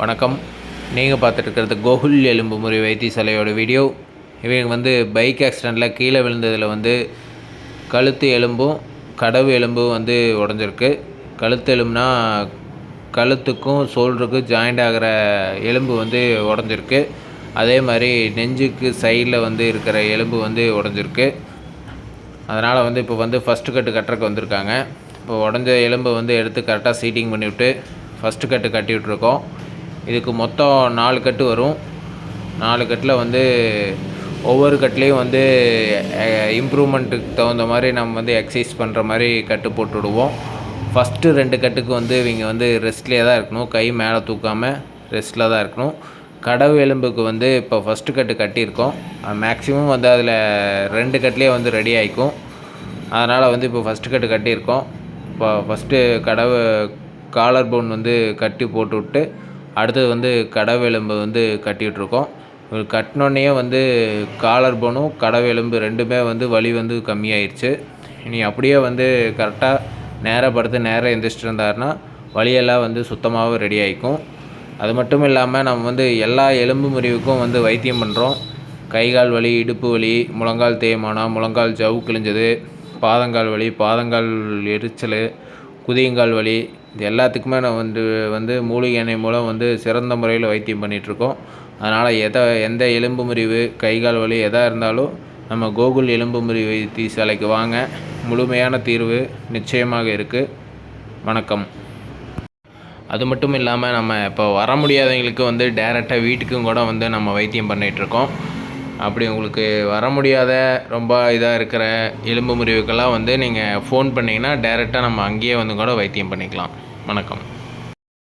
வணக்கம். நீங்கள் பார்த்துட்டு இருக்கிறது கோகுல் எலும்பு முறை வைத்தியசாலையோட வீடியோ. இவங்க வந்து பைக் ஆக்சிடெண்ட்டில் கீழே விழுந்ததில் வந்து கழுத்து எலும்பும் கடவு எலும்பும் வந்து உடஞ்சிருக்கு. கழுத்து எலும்புனா கழுத்துக்கும் சோல்டருக்கும் ஜாயிண்ட் ஆகிற எலும்பு வந்து உடஞ்சிருக்கு. அதே மாதிரி நெஞ்சுக்கு சைடில் வந்து இருக்கிற எலும்பு வந்து உடஞ்சிருக்கு. அதனால் வந்து இப்போ வந்து ஃபஸ்ட்டு கட்டு கட்டுறக்கு வந்திருக்காங்க. இப்போ உடஞ்ச எலும்பை வந்து எடுத்து கரெக்டாக சீட்டிங் பண்ணிவிட்டு ஃபஸ்ட்டு கட்டு கட்டி விட்ருக்கோம் இதுக்கு மொத்தம் நாலு கட்டு வரும். நாலு கட்டில் வந்து ஒவ்வொரு கட்லேயும் வந்து இம்ப்ரூவ்மெண்ட்டுக்கு தகுந்த மாதிரி நம்ம வந்து எக்ஸசைஸ் பண்ணுற மாதிரி கட்டு போட்டு விடுவோம் ஃபஸ்ட்டு ரெண்டு கட்டுக்கு வந்து இவங்க வந்து ரெஸ்ட்லேயே தான் இருக்கணும். கை மேலே தூக்காமல் ரெஸ்ட்டில் தான் இருக்கணும். கடவு எலும்புக்கு வந்து இப்போ ஃபஸ்ட்டு கட்டு கட்டியிருக்கோம். மேக்ஸிமம் வந்து அதில் ரெண்டு கட்லேயே வந்து ரெடி ஆகிக்கும் அதனால் வந்து இப்போ ஃபஸ்ட்டு கட்டு கட்டியிருக்கோம். இப்போ ஃபஸ்ட்டு கடவு காலர் போன் வந்து கட்டி போட்டு விட்டு அடுத்தது வந்து கடவெலும்பு வந்து கட்டிகிட்ருக்கோம் கட்டினோடனே வந்து காலர் போனும் கடவெலும்பு ரெண்டுமே வந்து வலி வந்து கம்மியாயிருச்சு. இனி அப்படியே வந்து கரெக்டாக நேராக படுத்து நேராக எந்திரிச்சிட்டு இருந்தாருன்னா வலியெல்லாம் வந்து சுத்தமாகவும் ரெடி ஆகிக்கும் அது மட்டும் இல்லாமல் நம்ம வந்து எல்லா எலும்பு முறிவுக்கும் வந்து வைத்தியம் பண்ணுறோம் கை கால் வலி இடுப்பு வலி முழங்கால் தேய்மானம் முழங்கால் ஜவு கிழிஞ்சது பாதங்கால் வலி பாதங்கால் எரிச்சல் குதியங்கால் வலி இது எல்லாத்துக்குமே நான் வந்து வந்து மூலிகை எண்ணெய் மூலம் வந்து சிறந்த முறையில் வைத்தியம் பண்ணிகிட்ருக்கோம் அதனால் எதை எந்த எலும்பு முறிவு கை கால் வலி எதாக இருந்தாலும் நம்ம கோகுல் எலும்பு முறிவு வைத்தியசாலைக்கு வாங்க. முழுமையான தீர்வு நிச்சயமாக இருக்குது வணக்கம். அது மட்டும் இல்லாமல் நம்ம இப்போ வர முடியாதவங்களுக்கு வந்து டேரெக்டாக வீட்டுக்கும் கூட வந்து நம்ம வைத்தியம் பண்ணிகிட்ருக்கோம் அப்படி உங்களுக்கு வர முடியாத ரொம்ப இதாக இருக்கிற எலும்பு முறிவுக்கெல்லாம் வந்து நீங்கள் ஃபோன் பண்ணிங்கன்னா டேரெக்டாக நம்ம அங்கேயே வந்து கூட வைத்தியம் பண்ணிக்கலாம். வணக்கம்.